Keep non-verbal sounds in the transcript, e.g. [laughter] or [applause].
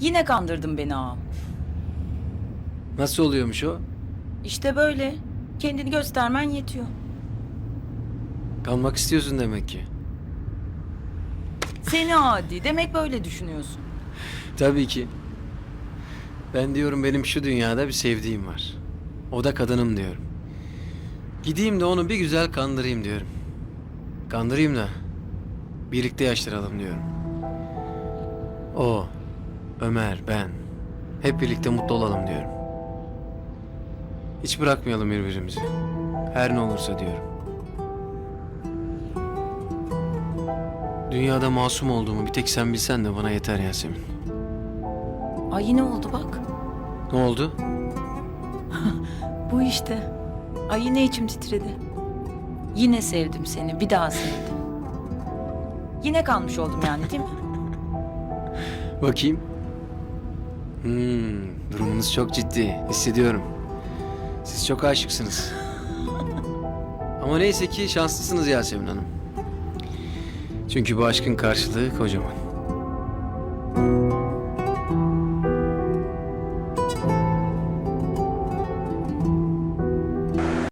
Yine kandırdın beni ağam. Nasıl oluyormuş o? İşte böyle. Kendini göstermen yetiyor. Kalmak istiyorsun demek ki. Seni adi. Demek böyle düşünüyorsun. Tabii ki. Ben diyorum benim şu dünyada bir sevdiğim var. O da kadınım diyorum. Gideyim de onu bir güzel kandırayım diyorum. Kandırayım da birlikte yaşlanalım diyorum. O, Ömer, ben hep birlikte mutlu olalım diyorum. Hiç bırakmayalım birbirimizi. Her ne olursa diyorum. Dünyada masum olduğumu bir tek sen bilsen de bana yeter Yasemin. Ay yine oldu bak. Ne oldu? [laughs] Bu işte. Ay yine içim titredi. Yine sevdim seni. Bir daha sevdim. Yine kalmış oldum yani değil mi? Bakayım. Hmm, durumunuz çok ciddi. Hissediyorum. Siz çok aşıksınız. [laughs] Ama neyse ki şanslısınız Yasemin Hanım. Çünkü bu aşkın karşılığı kocaman.